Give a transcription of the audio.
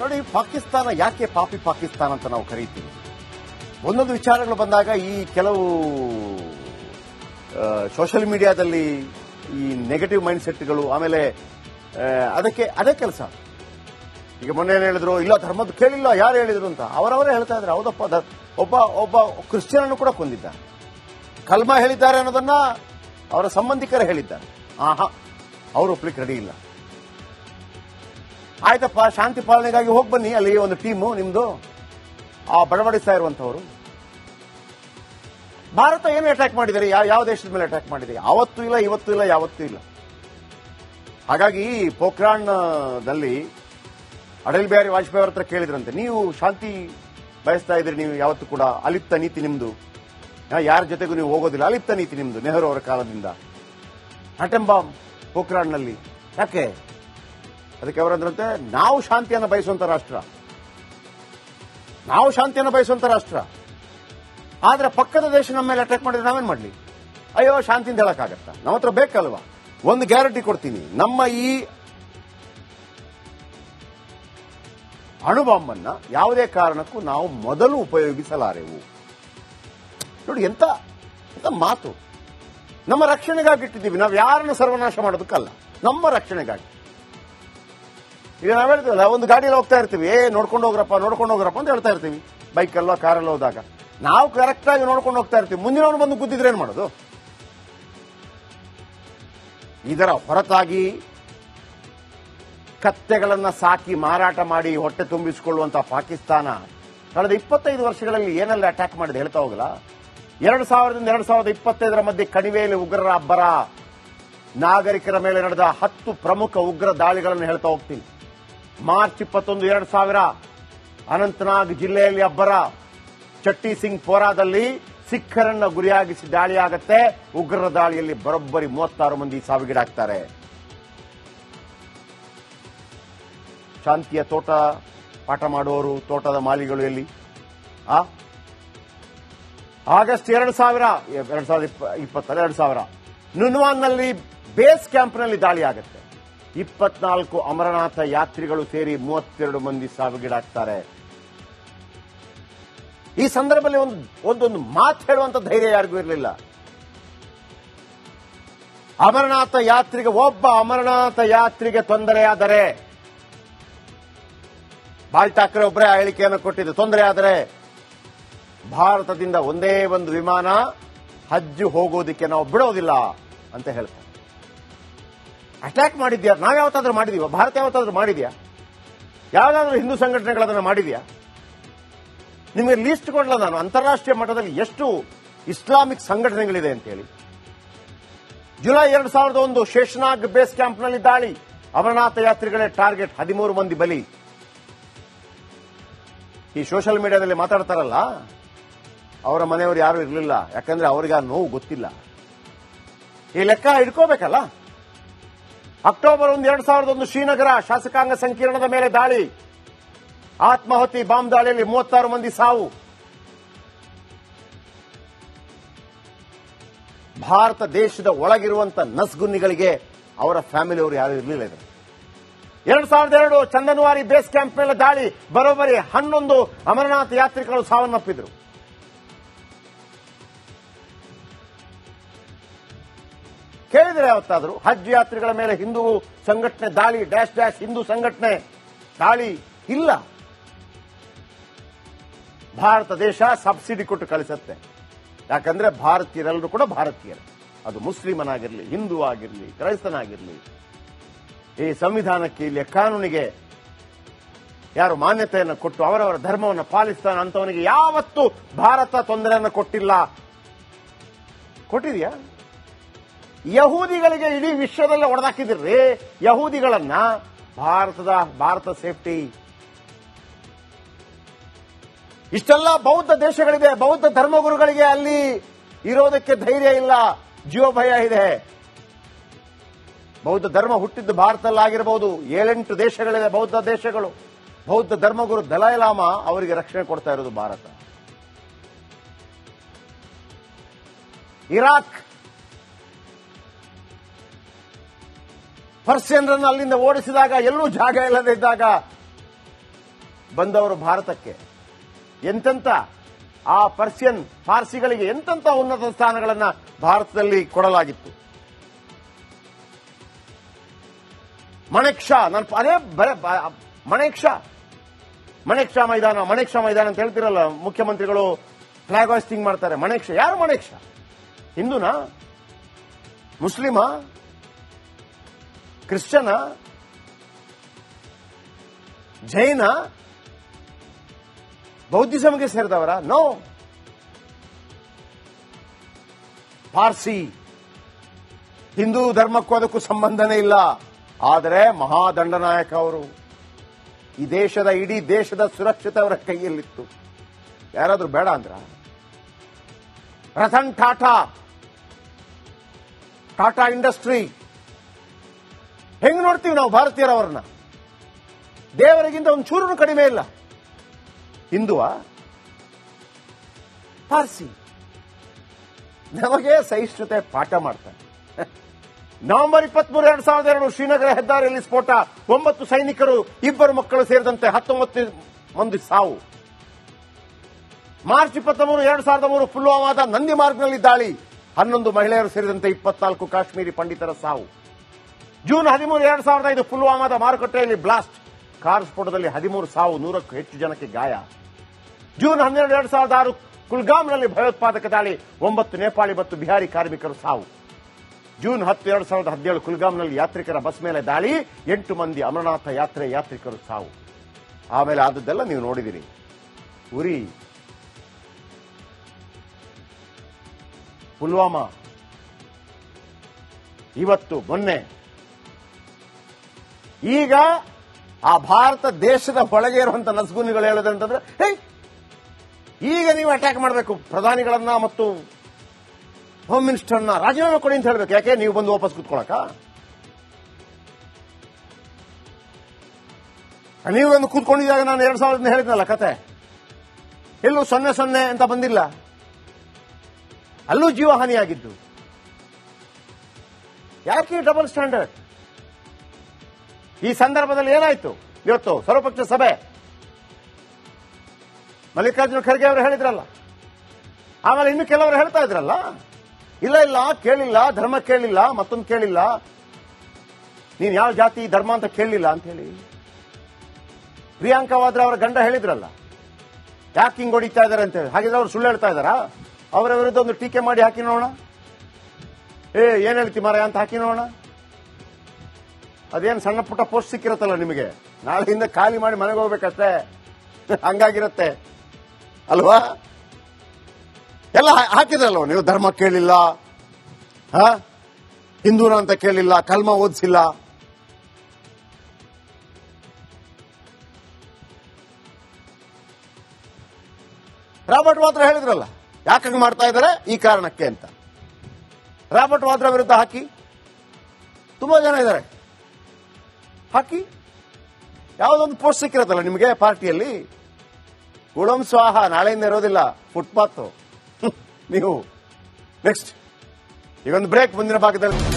ನೋಡಿ, ಪಾಕಿಸ್ತಾನ ಯಾಕೆ ಪಾಪಿ ಪಾಕಿಸ್ತಾನ ಅಂತ ನಾವು ಕರೀತೀವಿ? ಒಂದೊಂದು ವಿಚಾರಗಳು ಬಂದಾಗ ಈ ಕೆಲವು ಸೋಷಿಯಲ್ ಮೀಡಿಯಾದಲ್ಲಿ ಈ ನೆಗೆಟಿವ್ ಮೈಂಡ್ ಸೆಟ್ಗಳು ಆಮೇಲೆ ಅದಕ್ಕೆ, ಅದೇ ಕೆಲಸ. ಈಗ ಮೊನ್ನೆ ಏನು ಹೇಳಿದ್ರು? ಇಲ್ಲ, ಧರ್ಮದ ಕೇಳಿಲ್ಲ, ಯಾರು ಹೇಳಿದ್ರು ಅಂತ? ಅವರವರೇ ಹೇಳ್ತಾ ಇದ್ದಾರೆ ಹೌದಪ್ಪ ಒಬ್ಬ ಒಬ್ಬ ಕ್ರಿಶ್ಚಿಯನ್ ಕೂಡ ಕೊಂದಿದ್ದ. ಕಲ್ಮ ಹೇಳಿದ್ದಾರೆ ಅನ್ನೋದನ್ನ ಅವರ ಸಂಬಂಧಿಕರು ಹೇಳಿದ್ದಾರೆ. ಆಹಾ, ಅವರು ಒಪ್ಲಿಕ್ಕೆ ರೆಡಿ ಇಲ್ಲ. ಆಯ್ತಪ್ಪ, ಶಾಂತಿ ಪಾಲನೆಗಾಗಿ ಹೋಗಿ ಬನ್ನಿ. ಅಲ್ಲಿ ಒಂದು ಟೀಮು ನಿಮ್ದು. ಆ ಬಡಬಡಿಸ್ತಾ ಇರುವಂತವರು ಭಾರತ ಏನು ಅಟ್ಯಾಕ್ ಮಾಡಿದ್ದಾರೆ ಯಾವ ದೇಶದ ಮೇಲೆ ಅಟ್ಯಾಕ್ ಮಾಡಿದೆ? ಯಾವತ್ತೂ ಇಲ್ಲ, ಇವತ್ತು ಇಲ್ಲ, ಯಾವತ್ತೂ ಇಲ್ಲ. ಹಾಗಾಗಿ ಪೋಖ್ರಾಣ್ದಲ್ಲಿ ಅಟಲ್ ಬಿಹಾರಿ ವಾಜಪೇಯಿ ಅವ್ರ ಹತ್ರ ಕೇಳಿದ್ರಂತೆ, ನೀವು ಶಾಂತಿ ಬಯಸ್ತಾ ಇದ್ರಿ ನೀವು ಯಾವತ್ತೂ ಕೂಡ. ಅಲಿಪ್ತ ನೀತಿ ನಿಮ್ದು. ಯಾರ ಜೊತೆಗೂ ನೀವು ಹೋಗೋದಿಲ್ಲ. ಅಲಿಪ್ತ ನೀತಿ ನಿಮ್ದು, ನೆಹರು ಅವರ ಕಾಲದಿಂದ. ಅಟೆಂಬಾಂಬ್ ಪೋಖ್ರಾಣ್ನಲ್ಲಿ. ಯಾಕೆ? ಅದಕ್ಕೆ ಅವರಂದ್ರಂತೆ ನಾವು ಶಾಂತಿಯನ್ನು ಬಯಸುವಂತ ರಾಷ್ಟ್ರ. ನಾವು ಶಾಂತಿಯನ್ನು ಬಯಸುವಂತ ರಾಷ್ಟ್ರ. ಆದ್ರೆ ಪಕ್ಕದ ದೇಶ ನಮ್ಮ ಮೇಲೆ ಅಟ್ಯಾಕ್ ಮಾಡಿದ್ರೆ ನಾವೇನ್ ಮಾಡ್ಲಿ? ಅಯ್ಯೋ ಶಾಂತಿ ಅಂತ ಹೇಳಕ್ಕಾಗತ್ತಾ? ನಮ್ಮ ಹತ್ರ ಬೇಕಲ್ವಾ? ಒಂದು ಗ್ಯಾರಂಟಿ ಕೊಡ್ತೀನಿ. ನಮ್ಮ ಈ ಅಣುಬಾಂಬನ್ನ ಯಾವುದೇ ಕಾರಣಕ್ಕೂ ನಾವು ಮೊದಲು ಉಪಯೋಗಿಸಲಾರೆವು. ನೋಡಿ, ಎಂತ ಎಂತ ಮಾತು. ನಮ್ಮ ರಕ್ಷಣೆಗಾಗಿ ಇಟ್ಟಿದ್ದೀವಿ. ನಾವು ಯಾರನ್ನು ಸರ್ವನಾಶ ಮಾಡೋದಕ್ಕಲ್ಲ. ನಮ್ಮ ರಕ್ಷಣೆಗಾಗಿ. ಈಗ ನಾವ್ ಹೇಳ್ತೀವಲ್ಲ ಒಂದು ಗಾಡಿಯಲ್ಲಿ ಹೋಗ್ತಾ ಇರ್ತೀವಿ. ನೋಡ್ಕೊಂಡು ಹೋಗ್ರಪ್ಪ ನೋಡ್ಕೊಂಡು ಹೋಗ್ರಪ್ಪ ಅಂತ ಹೇಳ್ತಾ ಇರ್ತೀವಿ. ಬೈಕಲ್ಲೋ ಕಾರಲ್ಲಿ ಹೋದಾಗ. ನಾವು ಕರೆಕ್ಟ್ ಆಗಿ ನೋಡ್ಕೊಂಡು ಹೋಗ್ತಾ ಇರ್ತೀವಿ. ಮುಂದಿನವನು ಬಂದು ಗುದ್ದಿದ್ರೆ ಏನ್ ಮಾಡೋದು? ಇದರ ಹೊರತಾಗಿ ಕತ್ತೆಗಳನ್ನ ಸಾಕಿ ಮಾರಾಟ ಮಾಡಿ ಹೊಟ್ಟೆ ತುಂಬಿಸಿಕೊಳ್ಳುವಂತ ಪಾಕಿಸ್ತಾನ ಕಳೆದ ಇಪ್ಪತ್ತೈದು ವರ್ಷಗಳಲ್ಲಿ ಏನೆಲ್ಲ ಅಟ್ಯಾಕ್ ಮಾಡಿದೆ ಹೇಳ್ತಾ ಹೋಗಲ್ಲ? ಎರಡು ಸಾವಿರದಿಂದ ಎರಡು ಸಾವಿರದ ಇಪ್ಪತ್ತೈದರ ಮಧ್ಯೆ ಕಣಿವೆಯಲ್ಲಿ ಉಗ್ರರ ಅಬ್ಬರ. ನಾಗರಿಕರ ಮೇಲೆ ನಡೆದ ಹತ್ತು ಪ್ರಮುಖ ಉಗ್ರ ದಾಳಿಗಳನ್ನು ಹೇಳ್ತಾ ಹೋಗ್ತೀನಿ. ಮಾರ್ಚ್ ಇಪ್ಪತ್ತೊಂದು, ಎರಡು ಸಾವಿರ. ಅನಂತನಾಗ್ ಜಿಲ್ಲೆಯಲ್ಲಿ ಅಬ್ಬರ. ಚಟ್ಟಿ ಸಿಂಗ್ ಪೋರಾದಲ್ಲಿ ಸಿಖ್ಖರನ್ನ ಗುರಿಯಾಗಿಸಿ ದಾಳಿಯಾಗತ್ತೆ. ಉಗ್ರರ ದಾಳಿಯಲ್ಲಿ ಬರೋಬ್ಬರಿ ಮೂವತ್ತಾರು ಮಂದಿ ಸಾವಿಗೀಡಾಗ್ತಾರೆ. ಶಾಂತಿಯ ತೋಟ ಪಾಠ ಮಾಡುವವರು ತೋಟದ ಮಾಲಿಗಳು ಎಲ್ಲಿ? ಆ? ಆಗಸ್ಟ್ ಎರಡು ಸಾವಿರ, ಎರಡು ಸಾವಿರದ ಇಪ್ಪತ್ತ ಎರಡು ಸಾವಿರ. ನುನ್ವಾನ್ನಲ್ಲಿ ಬೇಸ್ ಕ್ಯಾಂಪ್ನಲ್ಲಿ ದಾಳಿ ಆಗುತ್ತೆ ಇಪ್ಪತ್ನಾಲ್ಕು ಅಮರನಾಥ ಯಾತ್ರಿಗಳು ಸೇರಿ ಮೂವತ್ತೆರಡು ಮಂದಿ ಸಾವಿಗೀಡಾಗ್ತಾರೆ. ಈ ಸಂದರ್ಭದಲ್ಲಿ ಒಂದು, ಒಂದೊಂದು ಮಾತು ಹೇಳುವಂತ ಧೈರ್ಯ ಯಾರಿಗೂ ಇರಲಿಲ್ಲ. ಅಮರನಾಥ ಯಾತ್ರಿಗೆ, ಒಬ್ಬ ಅಮರನಾಥ ಯಾತ್ರಿಗೆ ತೊಂದರೆಯಾದರೆ ಬಾಳ್ ಠಾಕ್ರೆ ಒಬ್ಬರೇ ಹೇಳಿಕೆಯನ್ನು ಕೊಟ್ಟಿದ್ದು ತೊಂದರೆಯಾದರೆ ಭಾರತದಿಂದ ಒಂದೇ ಒಂದು ವಿಮಾನ ಹಜ್ಜು ಹೋಗೋದಕ್ಕೆ ನಾವು ಬಿಡೋದಿಲ್ಲ ಅಂತ ಹೇಳ್ತಾರೆ. ಅಟ್ಯಾಕ್ ಮಾಡಿದ್ಯಾ? ನಾವ್ ಯಾವತ್ತಾದ್ರೂ ಮಾಡಿದೀವ? ಭಾರತ ಯಾವತ್ತಾದ್ರೂ ಮಾಡಿದ್ಯಾ? ಯಾವ್ದಾದ್ರೂ ಹಿಂದೂ ಸಂಘಟನೆಗಳನ್ನ ಮಾಡಿದ್ಯಾ? ನಿಮಗೆ ಲೀಸ್ಟ್ ಕೊಡಲ್ಲ ನಾನು? ಅಂತಾರಾಷ್ಟ್ರೀಯ ಮಟ್ಟದಲ್ಲಿ ಎಷ್ಟು ಇಸ್ಲಾಮಿಕ್ ಸಂಘಟನೆಗಳಿದೆ ಅಂತ ಹೇಳಿ ಜುಲೈ ಎರಡು ಸಾವಿರದ ಒಂದು ಶೇಷನಾಗ್ ಬೇಸ್ ಕ್ಯಾಂಪ್ನಲ್ಲಿ ದಾಳಿ. ಅಮರನಾಥ ಯಾತ್ರಿಗಳೇ ಟಾರ್ಗೆಟ್ ಹದಿಮೂರು ಮಂದಿ ಬಲಿ. ಈ ಸೋಷಿಯಲ್ ಮೀಡಿಯಾದಲ್ಲಿ ಮಾತಾಡ್ತಾರಲ್ಲ, ಅವರ ಮನೆಯವರು ಯಾರು ಇರಲಿಲ್ಲ. ಯಾಕಂದ್ರೆ ಅವರಿಗೆ ಆ ನೋವು ಗೊತ್ತಿಲ್ಲ. ಈ ಲೆಕ್ಕ ಹಿಡ್ಕೋಬೇಕಲ್ಲ? ಅಕ್ಟೋಬರ್ ಒಂದು ಎರಡ್ ಸಾವಿರದ ಒಂದು ಶ್ರೀನಗರ ಶಾಸಕಾಂಗ ಸಂಕೀರ್ಣದ ಮೇಲೆ ದಾಳಿ. ಆತ್ಮಾಹುತಿ ಬಾಂಬ್ ದಾಳಿಯಲ್ಲಿ ಮೂವತ್ತಾರು ಮಂದಿ ಸಾವು. ಭಾರತ ದೇಶದ ಒಳಗಿರುವಂತ ನಸ್ಗುನ್ನಿಗಳಿಗೆ ಅವರ ಫ್ಯಾಮಿಲಿಯವರು ಯಾರು ಇರಲಿಲ್ಲ ಎರಡ್ ಸಾವಿರದ ಎರಡು ಚಂದನವಾರಿ ಬೇಸ್ ಕ್ಯಾಂಪ್ ಮೇಲೆ ದಾಳಿ, ಬರೋಬ್ಬರಿ ಹನ್ನೊಂದು ಅಮರನಾಥ ಯಾತ್ರಿಕರು ಸಾವನ್ನಪ್ಪಿದ್ರು. ಕೇಳಿದ್ರೆ ಯಾವತ್ತಾದರೂ ಹಜ್ ಯಾತ್ರಿಗಳ ಮೇಲೆ ಹಿಂದೂ ಸಂಘಟನೆ, ದಾಳಿ, ಡ್ಯಾಶ್ ಡ್ಯಾಶ್ ಹಿಂದೂ ಸಂಘಟನೆ, ದಾಳಿ ಇಲ್ಲ. ಭಾರತ ದೇಶ ಸಬ್ಸಿಡಿ ಕೊಟ್ಟು ಕಳಿಸುತ್ತೆ. ಯಾಕಂದ್ರೆ ಭಾರತೀಯರೆಲ್ಲರೂ ಕೂಡ ಭಾರತೀಯರು. ಅದು ಮುಸ್ಲಿಮನಾಗಿರಲಿ, ಹಿಂದೂ ಆಗಿರಲಿ, ಕ್ರೈಸ್ತನಾಗಿರಲಿ, ಈ ಸಂವಿಧಾನಕ್ಕೆ ಇಲ್ಲಿ ಕಾನೂನಿಗೆ ಯಾರು ಮಾನ್ಯತೆಯನ್ನು ಕೊಟ್ಟು ಅವರವರ ಧರ್ಮವನ್ನು ಪಾಲಿಸ್ತಾನ ಅಂತವನಿಗೆ ಯಾವತ್ತೂ ಭಾರತ ತೊಂದರೆಯನ್ನು ಕೊಟ್ಟಿಲ್ಲ. ಕೊಟ್ಟಿದ್ಯಾ? ಯಹೂದಿಗಳಿಗೆ ಇಡೀ ವಿಶ್ವದಲ್ಲೇ ಹೊಡೆದಾಕಿದಿರ್ರಿ ಯಹೂದಿಗಳನ್ನ ಭಾರತದ, ಭಾರತ ಸೇಫ್ಟಿ. ಇಷ್ಟೆಲ್ಲ ಬೌದ್ಧ ದೇಶಗಳಿದೆ. ಬೌದ್ಧ ಧರ್ಮಗುರುಗಳಿಗೆ ಅಲ್ಲಿ ಇರೋದಕ್ಕೆ ಧೈರ್ಯ ಇಲ್ಲ. ಜೀವ ಭಯ ಇದೆ. ಬೌದ್ಧ ಧರ್ಮ ಹುಟ್ಟಿದ್ದು ಭಾರತದಲ್ಲಿ ಆಗಿರಬಹುದು ಏಳೆಂಟು ದೇಶಗಳಿದೆ ಬೌದ್ಧ ದೇಶಗಳು. ಬೌದ್ಧ ಧರ್ಮಗುರು ದಲೈಲಾಮಾ ಅವರಿಗೆ ರಕ್ಷಣೆ ಕೊಡ್ತಾ ಇರೋದು ಭಾರತ. ಇರಾಕ್ ಪರ್ಷಿಯನ್ರನ್ನು ಅಲ್ಲಿಂದ ಓಡಿಸಿದಾಗ ಎಲ್ಲೂ ಜಾಗ ಇಲ್ಲದೆ ಇದ್ದಾಗ ಬಂದವರು ಭಾರತಕ್ಕೆ. ಎಂತೆಂತ ಆ ಪರ್ಷಿಯನ್ ಪಾರ್ಸಿಗಳಿಗೆ ಎಂತೆಂತ ಉನ್ನತ ಸ್ಥಾನಗಳನ್ನ ಭಾರತದಲ್ಲಿ ಕೊಡಲಾಗಿತ್ತು. ಮಣೇಕ್ಷಾ ನನ್ನ ಅದೇ ಬರೇ ಮಣೆಕ್ಷ ಮೈದಾನ ಮಣೇಕ್ಷಾ ಮೈದಾನ ಅಂತ ಹೇಳ್ತಿರಲ್ಲ, ಮುಖ್ಯಮಂತ್ರಿಗಳು ಫ್ಲಾಗ್ ಹಾಸ್ಟಿಂಗ್ ಮಾಡ್ತಾರೆ. ಮಣೇಕ್ಷಾ ಯಾರು ಮಣೇಕ್ಷಾ ಹಿಂದೂನಾ? ಮುಸ್ಲಿಮಾ? ಕ್ರಿಶ್ಚನ, ಜೈನ ಬೌದ್ಧಿಸಮ್ಗೆ ಸೇರಿದವರ? ನೋ ಪಾರ್ಸಿ. ಹಿಂದೂ ಧರ್ಮಕ್ಕೂ ಅದಕ್ಕೂ ಸಂಬಂಧನೇ ಇಲ್ಲ. ಆದರೆ ಮಹಾದಂಡನಾಯಕ ಅವರು ಈ ದೇಶದ ಇಡೀ ದೇಶದ ಸುರಕ್ಷತೆ ಅವರ ಕೈಯಲ್ಲಿತ್ತು. ಯಾರಾದರೂ ಬೇಡ ಅಂದ್ರ? ರತನ್ ಟಾಟಾ. ಟಾಟಾ ಇಂಡಸ್ಟ್ರಿ ಹೆಂಗ್ ನೋಡ್ತೀವಿ ನಾವು ಭಾರತೀಯರವರನ್ನ? ದೇವರಿಗಿಂತ ಒಂದು ಚೂರು ಕಡಿಮೆ ಇಲ್ಲ. ಹಿಂದುವ? ಪಾರ್ಸಿ. ನಮಗೆ ಸಹಿಷ್ಣುತೆ ಪಾಠ ಮಾಡ್ತಾರೆ ನವೆಂಬರ್ ಇಪ್ಪತ್ಮೂರು, ಎರಡ್ ಸಾವಿರದ ಎರಡು ಶ್ರೀನಗರ ಹೆದ್ದಾರಿಯಲ್ಲಿ ಸ್ಫೋಟ. ಒಂಬತ್ತು ಸೈನಿಕರು, ಇಬ್ಬರು ಮಕ್ಕಳು ಸೇರಿದಂತೆ ಹತ್ತೊಂಬತ್ತು ಮಂದಿ ಸಾವು. ಮಾರ್ಚ್ ಇಪ್ಪತ್ಮೂರು ಎರಡ್ ಸಾವಿರದ ಮೂರು ಪುಲ್ವಾಮಾದ ನಂದಿ ಮಾರ್ಗ್ನಲ್ಲಿ ದಾಳಿ. ಹನ್ನೊಂದು ಮಹಿಳೆಯರು ಸೇರಿದಂತೆ ಇಪ್ಪತ್ನಾಲ್ಕು ಕಾಶ್ಮೀರಿ ಪಂಡಿತರ ಸಾವು. ಜೂನ್ ಹದಿಮೂರು ಎರಡ್ ಸಾವಿರದ ಐದು ಪುಲ್ವಾಮಾದ ಮಾರುಕಟ್ಟೆಯಲ್ಲಿ ಬ್ಲಾಸ್ಟ್. ಕಾರ್ ಸ್ಫೋಟದಲ್ಲಿ ಹದಿಮೂರು ಸಾವು, ನೂರಕ್ಕೂ ಹೆಚ್ಚು ಜನಕ್ಕೆ ಗಾಯ. ಜೂನ್ ಹನ್ನೆರಡು ಎರಡ್ ಸಾವಿರದ ಆರು ಕುಲ್ಗಾಮ್ನಲ್ಲಿ ಭಯೋತ್ಪಾದಕ ದಾಳಿ, ಒಂಬತ್ತು ನೇಪಾಳಿ ಮತ್ತು ಬಿಹಾರಿ ಕಾರ್ಮಿಕರು ಸಾವು. ಜೂನ್ ಹತ್ತು ಎರಡ್ ಸಾವಿರದ ಹದಿನೇಳು ಕುಲ್ಗಾಮ್ನಲ್ಲಿ ಯಾತ್ರಿಕರ ಬಸ್ ಮೇಲೆ ದಾಳಿ, ಎಂಟು ಮಂದಿ ಅಮರನಾಥ ಯಾತ್ರೆ ಯಾತ್ರಿಕರು ಸಾವು. ಆಮೇಲೆ ಆದದ್ದೆಲ್ಲ ನೀವು ನೋಡಿದಿರಿ. ಉರಿ. ಪುಲ್ವಾಮಾ. ಇವತ್ತು ಮೊನ್ನೆ ಈಗ ಆ ಭಾರತ ದೇಶದ ಒಳಗೆ ಇರುವಂತಹ ನಸ್ಗುನಿಗಳು ಹೇಳೋದಂತಂದ್ರೆ ಹೇ ಈಗ ನೀವು ಅಟ್ಯಾಕ್ ಮಾಡಬೇಕು, ಪ್ರಧಾನಿಗಳನ್ನ ಮತ್ತು ಹೋಮ್ ಮಿನಿಸ್ಟರ್ನ ರಾಜೀನಾಮೆ ಕೊಡಿ ಅಂತ ಹೇಳಬೇಕು. ಯಾಕೆ? ನೀವು ಬಂದು ವಾಪಸ್ ಕೂತ್ಕೊಳಕ? ನೀವು ಬಂದು ಕೂತ್ಕೊಂಡಿದ್ದಾಗ ನಾನು ಎರಡ್ ಸಾವಿರದ ಹೇಳಿದ್ನಲ್ಲ ಕತೆ. ಎಲ್ಲೂ ಸೊನ್ನೆ ಸೊನ್ನೆ ಅಂತ ಬಂದಿಲ್ಲ. ಅಲ್ಲೂ ಜೀವಹಾನಿಯಾಗಿದ್ದು. ಯಾಕೆ ಡಬಲ್ ಸ್ಟ್ಯಾಂಡರ್ಡ್ ಈ ಸಂದರ್ಭದಲ್ಲಿ ಏನಾಯ್ತು? ಇವತ್ತು ಸರ್ವಪಕ್ಷ ಸಭೆ. ಮಲ್ಲಿಕಾರ್ಜುನ ಖರ್ಗೆ ಅವರು ಹೇಳಿದ್ರಲ್ಲ. ಆಮೇಲೆ ಇನ್ನು ಕೆಲವರು ಹೇಳ್ತಾ ಇದ್ರಲ್ಲ. ಇಲ್ಲ ಇಲ್ಲ, ಕೇಳಿಲ್ಲ, ಧರ್ಮ ಕೇಳಿಲ್ಲ, ಮತ್ತೊಂದು ಕೇಳಿಲ್ಲ. ನೀನ್ ಯಾವ ಜಾತಿ, ಧರ್ಮ ಅಂತ ಕೇಳಲಿಲ್ಲ ಅಂತ ಹೇಳಿ. ಪ್ರಿಯಾಂಕಾ ವಾದ್ರಾ ಅವರ ಗಂಡ ಹೇಳಿದ್ರಲ್ಲ. ಯಾಕೆ ಹಿಂಗ್ ಹೊಡಿತಾ ಇದಾರೆ ಅಂತ ಹೇಳಿ. ಹಾಗಿದ್ರೆ ಅವ್ರು ಸುಳ್ಳು ಹೇಳ್ತಾ ಇದಾರಾ ಅವರ ವಿರುದ್ಧ ಒಂದು ಟೀಕೆ ಮಾಡಿ ಹಾಕಿ ನೋಡೋಣ. ಏ, ಏನ್ ಹೇಳ್ತಿ ಮಾರಾಯ ಅಂತ ಹಾಕಿ ನೋಡೋಣ. ಅದೇನು ಸಣ್ಣ ಪುಟ್ಟ ಪೋಸ್ಟ್ ಸಿಕ್ಕಿರತ್ತಲ್ಲ ನಿಮಗೆ? ನಾಳೆಯಿಂದ ಖಾಲಿ ಮಾಡಿ ಮನೆಗೆ ಹೋಗ್ಬೇಕಷ್ಟೇ? ಹಂಗಾಗಿರತ್ತೆ. ಅಲ್ವಾ? ಎಲ್ಲ ಹಾಕಿದ್ರಲ್ವ ನೀವು? ಧರ್ಮ ಕೇಳಿಲ್ಲ, ಹ? ಹಿಂದೂನ ಅಂತ ಕೇಳಿಲ್ಲ, ಕಲ್ಮ ಓದಿಸಿಲ್ಲ. ರಾಬರ್ಟ್ ವಾದ್ರಾ ಹೇಳಿದ್ರಲ್ಲ, ಯಾಕೆ ಮಾಡ್ತಾ ಇದ್ದಾರೆ? ಈ ಕಾರಣಕ್ಕೆ ಅಂತ. ರಾಬರ್ಟ್ ವಾದ್ರಾ ವಿರುದ್ಧ ಹಾಕಿ. ತುಂಬಾ ಜನ ಇದ್ದಾರೆ. ಹಾಕಿ? ಯಾವುದೊಂದು ಪೋಸ್ಟ್ ಸಿಕ್ಕಿರತ್ತಲ್ಲ ನಿಮಗೆ ಪಾರ್ಟಿಯಲ್ಲಿ? ಗುಳಂ ಸ್ವಾಹ ನಾಳೆಯಿಂದ ಇರೋದಿಲ್ಲ. ಫುಟ್ಪಾತ್ ನೀವು. ನೆಕ್ಸ್ಟ್ ಈಗೊಂದು ಬ್ರೇಕ್ ಮುಂದಿನ ಭಾಗದಲ್ಲಿ.